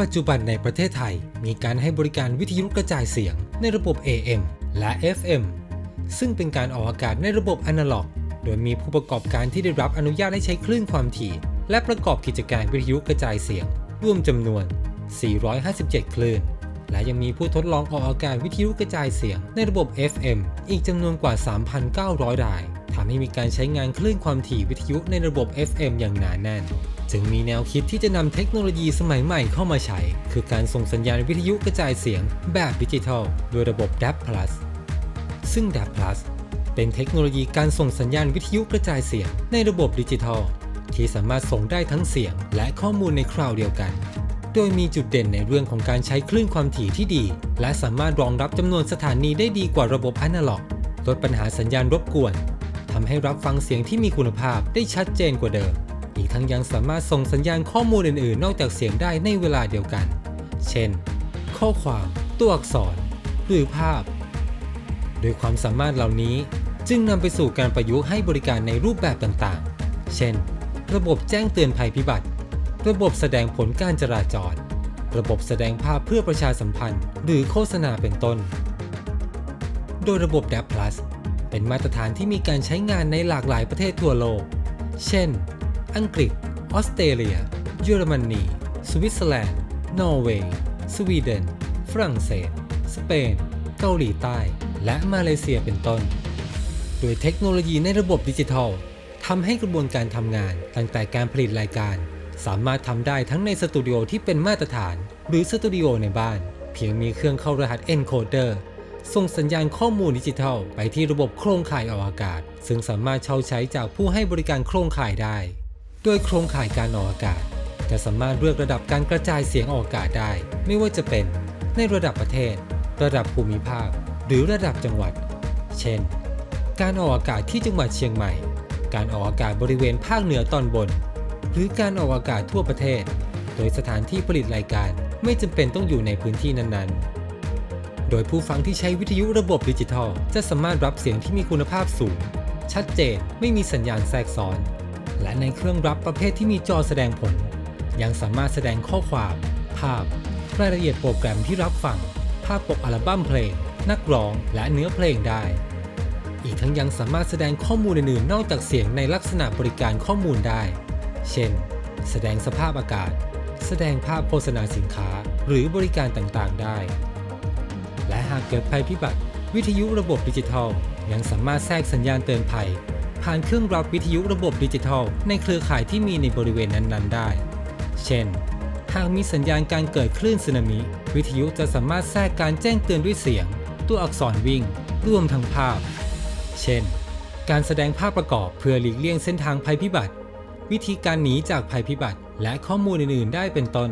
ปัจจุบันในประเทศไทยมีการให้บริการวิทยุกระจายเสียงในระบบ AM และ FM ซึ่งเป็นการออกอากาศในระบบอนาล็อก โดยมีผู้ประกอบการที่ได้รับอนุญาตให้ใช้คลื่นความถี่ และประกอบกิจการวิทยุกระจายเสียง รวมจำนวน 457 คลื่น และยังมีผู้ทดลองออกอากาศวิทยุกระจายเสียงในระบบ FM อีกจำนวนกว่า 3,900 รายำให้มีการใช้งานคลื่นความถี่วิทยุในระบบ FM อย่างหนาแน่น จึงมีแนวคิดที่จะนำเทคโนโลยีสมัยใหม่เข้ามาใช้ คือการส่งสัญญาณวิทยุกระจายเสียงแบบดิจิทัล โดยระบบ DAB+ ซึ่ง DAB+ เป็นเทคโนโลยีการส่งสัญญาณวิทยุกระจายเสียงในระบบดิจิทัล ที่สามารถส่งได้ทั้งเสียงและข้อมูลในคราวเดียวกัน โดยมีจุดเด่นในเรื่องของการใช้คลื่นความถี่ที่ดี และสามารถรองรับจำนวนสถานีได้ดีกว่าระบบอนาล็อก ลดปัญหาสัญญาณรบกวนำให้รับฟังเสียงที่มีคุณภาพได้ชัดเจนกว่าเดิม อีกทั้งยังสามารถส่งสัญญาณข้อมูลอื่นๆ นอกจากเสียงได้ในเวลาเดียวกัน เช่น ข้อความ ตัวอักษร หรือภาพ โดยความสามารถเหล่านี้จึงนำไปสู่การประยุกต์ให้บริการในรูปแบบต่างๆ เช่น ระบบแจ้งเตือนภัยพิบัติ ระบบแสดงผลการจราจร ระบบแสดงภาพเพื่อประชาสัมพันธ์ หรือโฆษณาเป็นต้น โดยระบบ DAP+ เป็นมาตรฐานที่มีการใช้งานในหลากหลายประเทศทั่วโลก เช่น อังกฤษ ออสเตรเลีย เยอรมนี สวิตเซอร์แลนด์ นอร์เวย์ สวีเดน ฝรั่งเศส สเปน เกาหลีใต้ และมาเลเซียเป็นต้น โดยเทคโนโลยีในระบบดิจิทัลทำให้กระบวนการทำงานตั้งแต่การผลิตรายการ สามารถทำได้ทั้งในสตูดิโอที่เป็นมาตรฐาน หรือสตูดิโอในบ้าน เพียงมีเครื่องเข้ารหัส encoder ส่งสัญญาณข้อมูลดิจิทัล ไปที่ระบบโครงข่ายออกอากาศ ซึ่งสามารถเช่าใช้จากผู้ให้บริการโครงข่ายได้ โดยโครงข่ายการออกอากาศ จะสามารถเลือกระดับการกระจายเสียงออกอากาศได้ ไม่ว่าจะเป็น ในระดับประเทศ ระดับภูมิภาค หรือระดับจังหวัด เช่น การออกอากาศที่จังหวัดเชียงใหม่ การออกอากาศบริเวณภาคเหนือตอนบน หรือการออกอากาศทั่วประเทศ โดยสถานที่ผลิตรายการไม่จำเป็นต้องอยู่ในพื้นที่นั้นๆ โดยผู้ฟังที่ใช้วิทยุระบบดิจิทัล จะสามารถรับเสียงที่มีคุณภาพสูง ชัดเจนไม่มีสัญญาณแทรกซ้อน และในเครื่องรับประเภทที่มีจอแสดงผล ยังสามารถแสดงข้อความ ภาพ รายละเอียดโปรแกรมที่รับฟัง ภาพปกอัลบั้มเพลง นักร้อง และเนื้อเพลงได้ อีกทั้งยังสามารถแสดงข้อมูลอื่นๆ นอกจากเสียงในลักษณะบริการข้อมูลได้ เช่น แสดงสภาพอากาศ แสดงภาพโฆษณาสินค้า หรือบริการต่างๆ ได้ หากเกิดภัยพิบัติ วิทยุระบบดิจิทัล ยังสามารถแทรกสัญญาณเตือนภัย ผ่านเครื่องรับวิทยุระบบดิจิทัล ในเครือข่ายที่มีในบริเวณนั้นๆ ได้ เช่น หากมีสัญญาณการเกิดคลื่นสึนามิ วิทยุจะสามารถแทรกการแจ้งเตือนด้วยเสียง ตัวอักษรวิ่งรวมทั้งภาพ เช่น การแสดงภาพประกอบเพื่อหลีกเลี่ยงเส้นทางภัยพิบัติ วิธีการหนีจากภัยพิบัติ และข้อมูลอื่นๆ ได้เป็นต้น